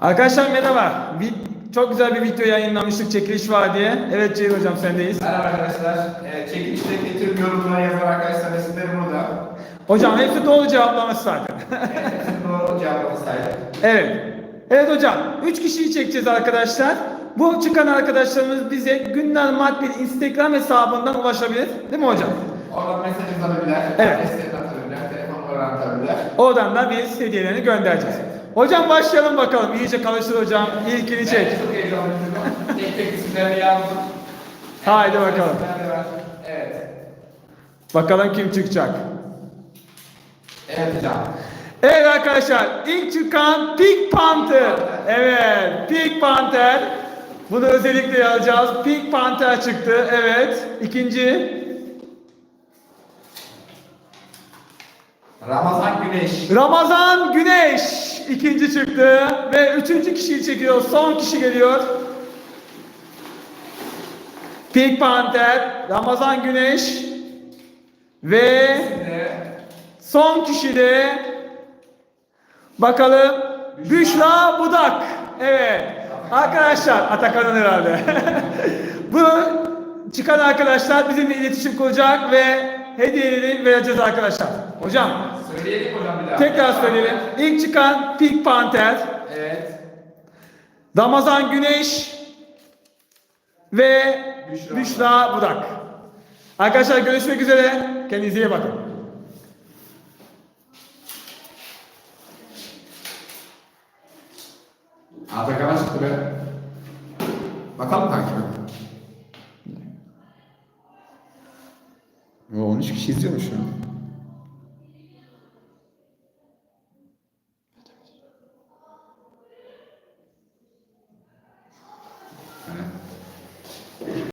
Arkadaşlar merhaba. Bir, çok güzel bir video yayınlamıştık çekiliş var diye. Evet Ceyhun hocam sendeyiz. Merhaba arkadaşlar. Ee, çekilişteki tüm yorumlara yazan arkadaşlar isimleri burada. Hocam hepsi doğru cevaplaması zaten. Hepsini doğru cevabını saydık. evet. Evet hocam. 3 kişiyi çekeceğiz arkadaşlar. Bu çıkan arkadaşlarımız bize Günler Madbil Instagram hesabından ulaşabilir. Değil mi hocam? Oradan mesaj atabilirler. Evet. Destek atabilirler. Telefon numaranı atabilirler. Oradan da biz hediyelerini göndereceğiz. Hocam başlayalım bakalım. İyice çalıştır hocam. İlkini çek. Ben çok heyecanlıyım. tek tek isimlerini yazdım. Haydi bakalım. Evet. Bakalım kim çıkacak. Evet hocam. Evet arkadaşlar ilk çıkan Pink Panther. Evet Pink Panther. Bunu özellikle yazacağız. Pink Panther çıktı. Evet. İkinci Ramazan Güneş. Ramazan Güneş. İkinci çıktı. Ve üçüncü kişiyi çekiyor. Son kişi geliyor. Pink Panther, Ramazan Güneş ve Son kişi de bakalım Büşra Budak. Evet. Arkadaşlar Atakan'ın herhalde. Bu çıkan arkadaşlar bizimle iletişim kuracak ve hediyeleri vereceğiz arkadaşlar. Hocam söyleyelim hocam bir daha. tekrar söyleyelim. İlk çıkan Pink Panther, Evet. Ramazan Güneş ve Büşra. Büşra Budak. Arkadaşlar görüşmek üzere. Kendinize iyi bakın. Atakan'a çıktı be. Bakalım takibe. O 13 kişi izliyormuş şu an.